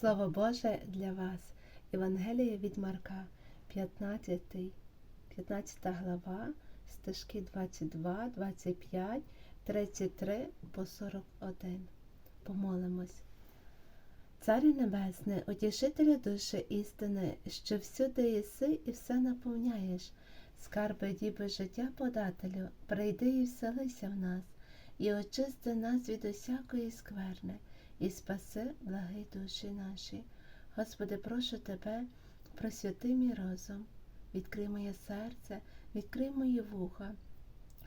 Слово Боже для вас. Євангеліє від Марка, 15, 15 глава, стежки 22, 25, 33 по 41. Помолимось. Царю Небесний, утішителю душі істини, що всюди єси і все наповняєш, скарби діби життя подателю, прийди і вселися в нас, і очисти нас від усякої скверни, і спаси благи душі наші. Господи, прошу Тебе, просвяти мій розум, відкрий моє серце, відкрий мої вуха,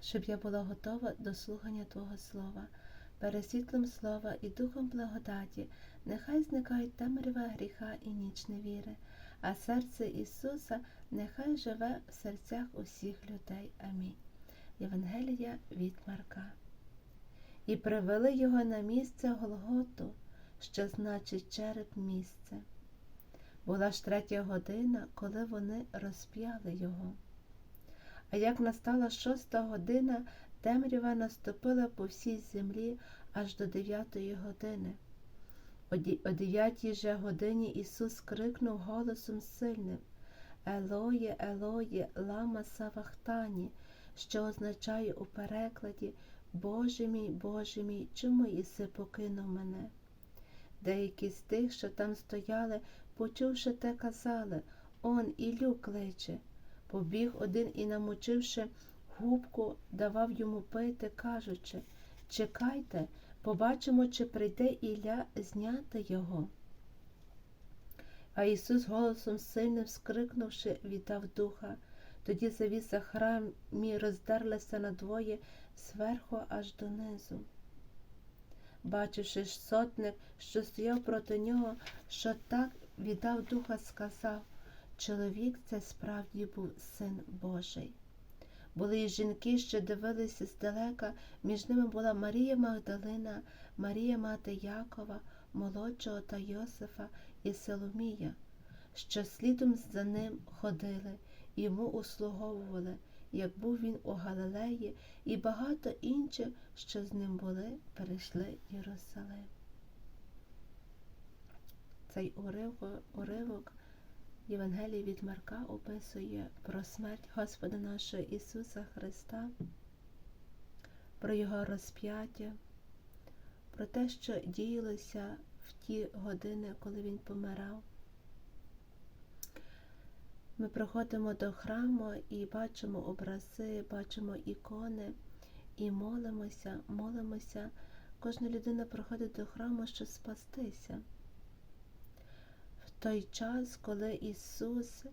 щоб я була готова до слухання Твого Слова. Перед світлом слова і духом благодаті, нехай зникають темрява гріха і ніч невіри, а серце Ісуса нехай живе в серцях усіх людей. Амінь. Євангелія від Марка. І привели його на місце Голготу, що значить череп місце. Була ж третя година, коли вони розп'яли його. А як настала шоста година, темрява наступила по всій землі аж до дев'ятої години. О дев'ятій же годині Ісус крикнув голосом сильним Елоє, Елоє, лама Савахтані, що означає у перекладі Боже мій, Боже мій, чому Іси покинув мене? Деякі з тих, що там стояли, почувши те, казали Он Ілю кличе. Побіг один і, намочивши губку, давав йому пити, кажучи Чекайте, побачимо, чи прийде Ілля зняти його. А Ісус голосом сильним скрикнувши, віддав духа. Тоді завіса храмі роздерлася надвоє зверху аж донизу. Бачивши сотник, що стояв проти нього, що так віддав духа, сказав чоловік це справді був син Божий. Були й жінки, що дивилися здалека, між ними була Марія Магдалина, Марія мати Якова, молодшого та Йосифа і Соломія, що слідом за ним ходили, йому услуговували, як був він у Галилеї, і багато інших, що з ним були, перейшли Єрусалим. Цей уривок, Євангелії від Марка описує про смерть Господа нашого Ісуса Христа, про Його розп'яття, про те, що діялося в ті години, коли Він помирав. Ми приходимо до храму і бачимо образи, бачимо ікони і молимося, молимося. Кожна людина приходить до храму, щоб спастися В той час, коли Ісус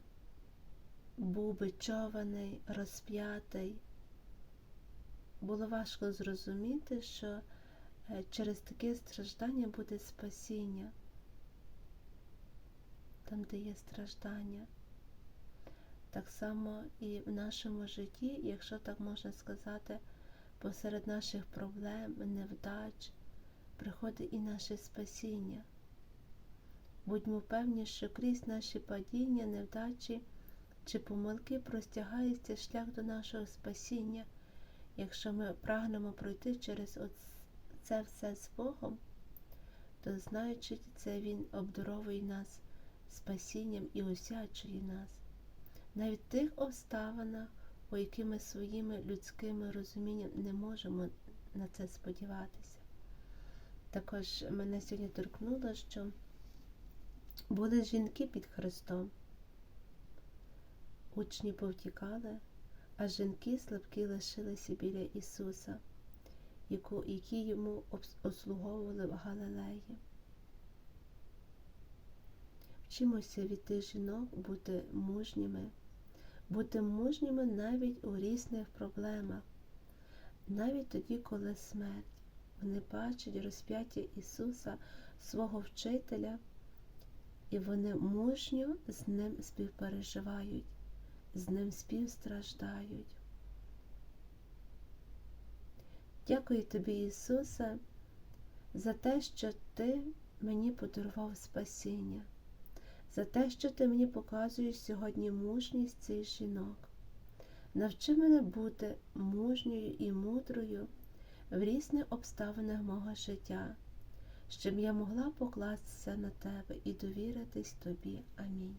був бичований, розп'ятий, було важко зрозуміти, що через таке страждання буде спасіння, там, де є страждання. Так само і в нашому житті, якщо так можна сказати, посеред наших проблем, невдач, приходить і наше спасіння. Будьмо певні, що крізь наші падіння, невдачі чи помилки простягається шлях до нашого спасіння, якщо ми прагнемо пройти через це все з Богом, то знаючи це Він обдаровує нас спасінням і осячує нас, навіть в тих обставинах, у які ми своїми людськими розумінням не можемо на це сподіватися. Також мене сьогодні торкнуло, що були жінки під Христом. Учні повтікали, а жінки слабкі лишилися біля Ісуса, які йому обслуговували в Галилеї. Вчимося від тих жінок бути мужніми, бути мужніми навіть у різних проблемах, навіть тоді, коли смерть. Вони бачать розп'яття Ісуса, свого вчителя і вони мужньо з ним співпереживають, з ним співстраждають. Дякую тобі, Ісусе, за те, що Ти мені подарував спасіння, за те, що Ти мені показуєш сьогодні мужність цих жінок. Навчи мене бути мужньою і мудрою в різних обставинах мого життя щоб я могла покластися на тебе і довіритись тобі. Амінь.